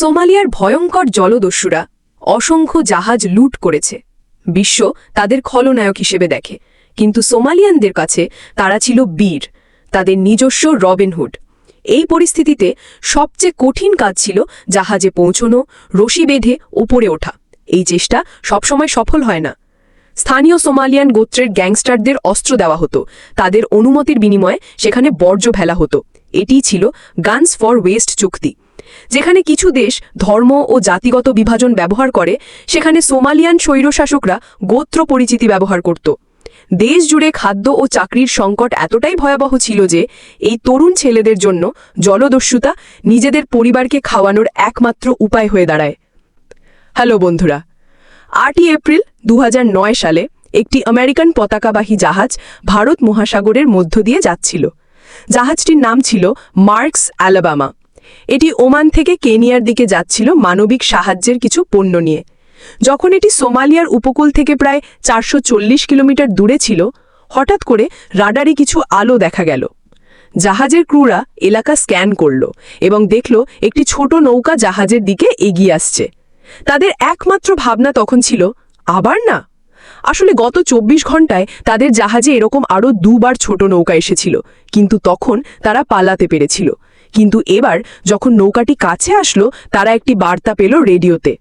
সোমালিয়ার ভয়ঙ্কর জলদস্যুরা অসংখ্য জাহাজ লুট করেছে। বিশ্ব তাদের খলনায়ক হিসেবে দেখে, কিন্তু সোমালিয়ানদের কাছে তারা ছিল বীর, তাদের নিজস্ব রবিনহুড এই পরিস্থিতিতে সবচেয়ে কঠিন কাজ ছিল জাহাজে পৌঁছনো, রশি বেঁধে ওপরে ওঠা। এই চেষ্টা সবসময় সফল হয় না। স্থানীয় সোমালিয়ান গোত্রের গ্যাংস্টারদের অস্ত্র দেওয়া হতো। তাদের অনুমতির বিনিময়ে সেখানে বর্জ্য ফেলা হতো। এটিই ছিল গানস ফর ওয়েস্ট চুক্তি। যেখানে কিছু দেশ ধর্ম ও জাতিগত বিভাজন ব্যবহার করে, সেখানে সোমালিয়ান স্বৈরশাসকরা গোত্র পরিচিতি ব্যবহার করত। দেশ জুড়ে খাদ্য ও চাকরির সংকট এতটাই ভয়াবহ ছিল যে, এই তরুণ ছেলেদের জন্য জলদস্যুতা নিজেদের পরিবারকে খাওয়ানোর একমাত্র উপায় হয়ে দাঁড়ায়। হ্যালো বন্ধুরা, আটই এপ্রিল দু হাজার নয় সালে একটি আমেরিকান পতাকাবাহী জাহাজ ভারত মহাসাগরের মধ্য দিয়ে যাচ্ছিল। জাহাজটির নাম ছিল মার্কস, অ্যালাবামা। এটি ওমান থেকে কেনিয়ার দিকে যাচ্ছিল মানবিক সাহায্যের কিছু পণ্য নিয়ে। যখন এটি সোমালিয়ার উপকূল থেকে প্রায় চারশো চল্লিশ কিলোমিটার দূরে ছিল, হঠাৎ করে রাডারে কিছু আলো দেখা গেল। জাহাজের ক্রুরা এলাকা স্ক্যান করল এবং দেখল একটি ছোট নৌকা জাহাজের দিকে এগিয়ে আসছে। তাদের একমাত্র ভাবনা তখন ছিল, আবার না? আসলে গত চব্বিশ ঘন্টায় তাদের জাহাজে এরকম আরও দুবার ছোট নৌকা এসেছিল, কিন্তু তখন তারা পালাতে পেরেছিল। কিন্তু এবার যখন নৌকাটি কাছে আসলো, তারা একটি বার্তা পেল রেডিওতে।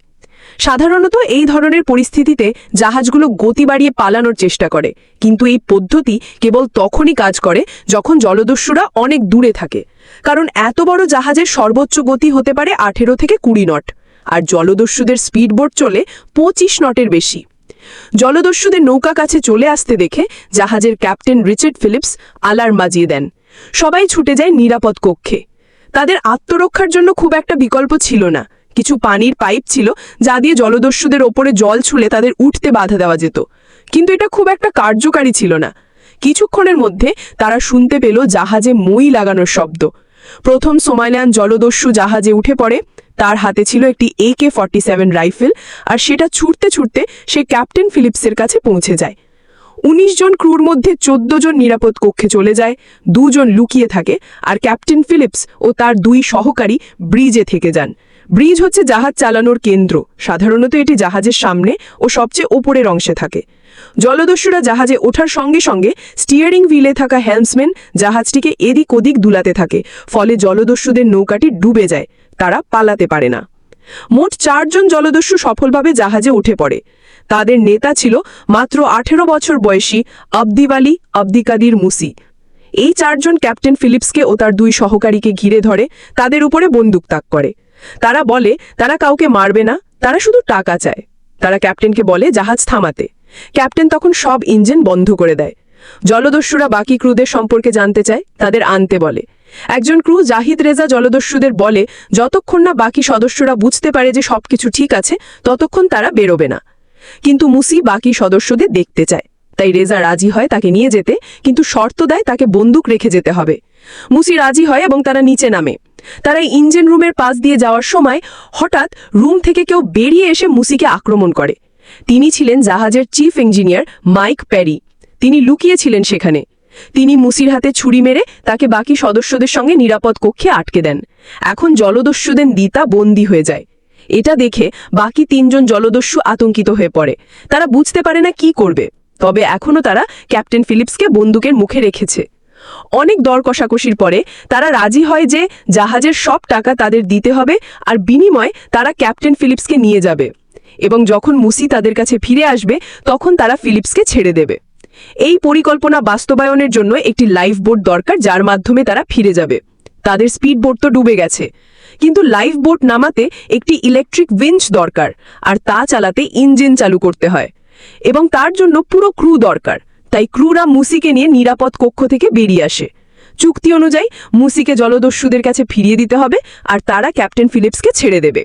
সাধারণত এই ধরনের পরিস্থিতিতে জাহাজগুলো গতি বাড়িয়ে পালানোর চেষ্টা করে, কিন্তু এই পদ্ধতি কেবল তখনই কাজ করে যখন জলদস্যুরা অনেক দূরে থাকে, কারণ এত বড় জাহাজের সর্বোচ্চ গতি হতে পারে আঠেরো থেকে কুড়ি নট, আর জলদস্যুদের স্পিডবোট চলে পঁচিশ নটের বেশি। জলদস্যুদের নৌকা কাছে চলে আসতে দেখে জাহাজের ক্যাপ্টেন রিচার্ড ফিলিপস আলার্ম বাজিয়ে দেন, সবাই ছুটে যায় নিরাপদ কক্ষে। তাদের আত্মরক্ষার জন্য খুব একটা বিকল্প ছিল না। কিছু পানির পাইপ ছিল যা দিয়ে জলদস্যুদের ওপরে জল ছুলে তাদের উঠতে বাধা দেওয়া যেত। কিন্তু এটা খুব একটা কার্যকারী ছিল না। কিছুক্ষণের মধ্যে তারা শুনতে পেল জাহাজে মই লাগানোর শব্দ। প্রথম সোমালিয়ান জলদস্যু জাহাজে উঠে পড়ে। তার হাতে ছিল একটি এ কে সেভেন রাইফেল, আর সেটা ছুটতে ছুটতে সে ক্যাপ্টেন ফিলিপসের কাছে পৌঁছে যায়। উনিশ জন ক্রুর মধ্যে চোদ্দ জন নিরাপদ কক্ষে চলে যায়, দুজন লুকিয়ে থাকে, আর ক্যাপ্টেন ফিলিপস ও তার দুই সহকারী ব্রিজে থেকে যান। ব্রিজ হচ্ছে জাহাজ চালানোর কেন্দ্র, সাধারণত এটি জাহাজের সামনে ও সবচেয়ে ওপরের অংশে থাকে। জলদস্যুরা জাহাজে ওঠার সঙ্গে সঙ্গে স্টিয়ারিং হুইলে থাকা হেলমসম্যান জাহাজটিকে এদিক ওদিক দুলাতে থাকে, ফলে জলদস্যুদের নৌকাটি ডুবে যায়, তারা পালাতে পারে না। মোট চারজন জলদস্যু সফলভাবে জাহাজে উঠে পড়ে। তাদের নেতা ছিল মাত্র আঠেরো বছর বয়সী আবদিওয়ালি আবদিকাদির মুসি। এই চারজন ক্যাপ্টেন ফিলিপসকে ও তার দুই সহকারীকে ঘিরে ধরে তাদের উপরে বন্দুক তাক করে। তারা বলে, তারা কাউকে মারবে না, তারা শুধু টাকা চায়। তারা ক্যাপ্টেনকে বলে, জাহাজ থামাতে। ক্যাপ্টেন তখন সব ইঞ্জিন বন্ধ করে দেয়। জলদস্যুরা বাকি ক্রুদের সম্পর্কে জানতে চায়, তাদের আনতে বলে। একজন ক্রু জাহিদ রেজা জলদস্যুদের বলে, যতক্ষণ না বাকি সদস্যরা বুঝতে পারে যে সবকিছু ঠিক আছে, ততক্ষণ তারা বেরোবে না। কিন্তু মুসি বাকি সদস্যদের দেখতে চায়। তাই রেজা রাজি হয় তাকে নিয়ে যেতে, কিন্তু শর্ত দেয় তাকে বন্দুক রেখে যেতে হবে। মুসি রাজি হয় এবং তারা নিচে নামে। তারা ইঞ্জিন রুমের পাশ দিয়ে যাওয়ার সময় হঠাৎ রুম থেকে কেউ বেরিয়ে এসে মুসিকে আক্রমণ করে। তিনি ছিলেন জাহাজের চিফ ইঞ্জিনিয়ার মাইক প্যারি। তিনি লুকিয়েছিলেন সেখানে। তিনি মুসির হাতে ছুরি মেরে তাকে বাকি সদস্যদের সঙ্গে নিরাপদ কক্ষে আটকে দেন। এখন জলদস্যুদের দিতা বন্দী হয়ে যায়। এটা দেখে বাকি তিনজন জলদস্যু আতঙ্কিত হয়ে পড়ে। তারা বুঝতে পারে না কি করবে। তবে এখনও তারা ক্যাপ্টেন ফিলিপসকে বন্দুকের মুখে রেখেছে। অনেক দর কষাকষির পরে তারা রাজি হয় যে জাহাজের সব টাকা তাদের দিতে হবে আর বিনিময় তারা ক্যাপ্টেন ফিলিপসকে নিয়ে যাবে। এবং যখন মুসি তাদের কাছে ফিরে আসবে, তখন তারা ফিলিপসকে ছেড়ে দেবে। এই পরিকল্পনা বাস্তবায়নের জন্য একটি লাইফ বোট দরকার যার মাধ্যমে তারা ফিরে যাবে। তাদের স্পিড বোট তো ডুবে গেছে। কিন্তু লাইফ বোট নামাতে একটি ইলেকট্রিক উইঞ্চ দরকার, আর তা চালাতে ইঞ্জিন চালু করতে হয়। এবং তার জন্য পুরো ক্রু দরকার, তাই ক্রুরা মুসিকে নিয়ে নিরাপদ কক্ষ থেকে বেরিয়ে আসে। চুক্তি অনুযায়ী মুসিকে জলদস্যুদের কাছে ফিরিয়ে দিতে হবে, আর তারা ক্যাপ্টেন ফিলিপসকে ছেড়ে দেবে।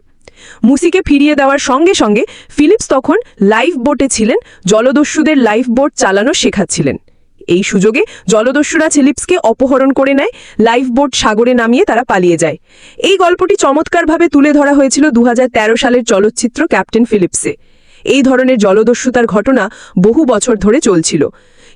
মুসিকে ফিরিয়ে দেওয়ার সঙ্গে সঙ্গে ফিলিপস তখন লাইফ বোটে ছিলেন, জলদস্যুদের লাইফ বোট চালানো শেখাচ্ছিলেন। এই সুযোগে জলদস্যুরা ফিলিপসকে অপহরণ করে নেয়, লাইফ বোট সাগরে নামিয়ে তারা পালিয়ে যায়। এই গল্পটি চমৎকারভাবে তুলে ধরা হয়েছিল দু হাজার তেরো সালের চলচ্চিত্র ক্যাপ্টেন ফিলিপসে। এই ধরনের জলদস্যুতার ঘটনা বহু বছর ধরে চলছিল।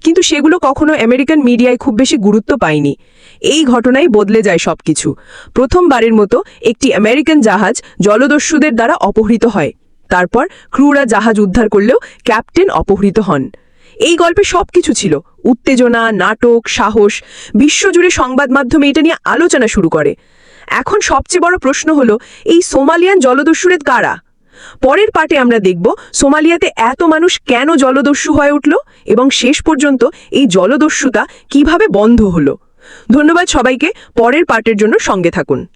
কিন্তু সেগুলো কখনো আমেরিকান মিডিয়ায় খুব বেশি গুরুত্ব পায়নি। এই ঘটনায় বদলে যায় সবকিছু। প্রথমবারের মতো একটি আমেরিকান জাহাজ জলদস্যুদের দ্বারা অপহৃত হয়। তারপর ক্রুরা জাহাজ উদ্ধার করলেও ক্যাপ্টেন অপহৃত হন। এই গল্পে সবকিছু ছিল। উত্তেজনা, নাটক, সাহস, বিশ্বজুড়ে সংবাদ মাধ্যমে এটা নিয়ে আলোচনা শুরু করে। এখন সবচেয়ে বড় প্রশ্ন হলো, এই সোমালিয়ান জলদস্যুরের কারা? পরের পাটে আমরা দেখব সোমালিয়াতে এত মানুষ কেন জলদস্যু হয়ে উঠল এবং শেষ পর্যন্ত এই জলদস্যুতা কীভাবে বন্ধ হলো। ধন্যবাদ সবাইকে, পরের পার্টের জন্য সঙ্গে থাকুন।